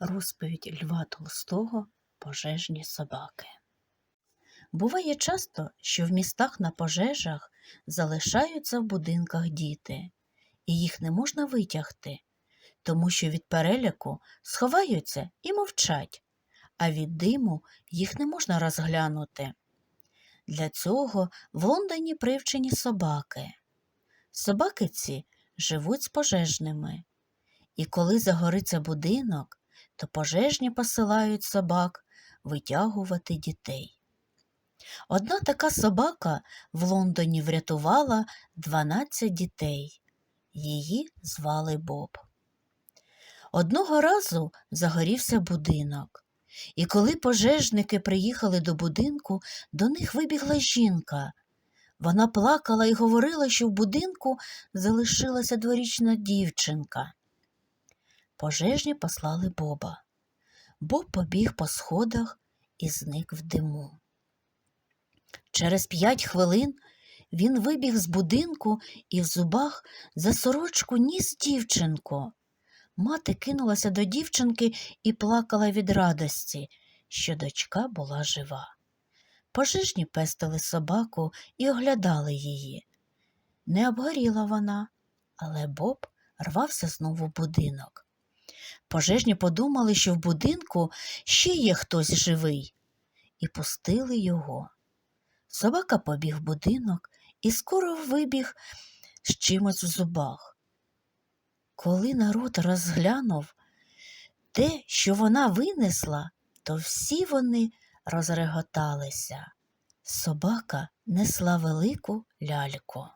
Розповідь Льва Толстого Пожежні собаки. Буває часто, що в містах на пожежах залишаються в будинках діти, і їх не можна витягти, тому що від переляку сховаються і мовчать, а від диму їх не можна розглянути. Для цього в Лондоні привчені собаки. Собаки ці живуть з пожежними, і коли загориться будинок, то пожежні посилають собак витягувати дітей. Одна така собака в Лондоні врятувала 12 дітей. Її звали Боб. Одного разу загорівся будинок, і коли пожежники приїхали до будинку, до них вибігла жінка. Вона плакала і говорила, що в будинку залишилася дворічна дівчинка. Пожежні послали Боба. Боб побіг по сходах і зник в диму. Через п'ять хвилин він вибіг з будинку і в зубах за сорочку ніс дівчинку. Мати кинулася до дівчинки і плакала від радості, що дочка була жива. Пожежні пестили собаку і оглядали її. Не обгоріла вона, але Боб рвався знову в будинок. Пожежні подумали, що в будинку ще є хтось живий, і пустили його. Собака побіг в будинок і скоро вибіг з чимось в зубах. Коли народ розглянув те, що вона винесла, то всі вони розреготалися. Собака несла велику ляльку.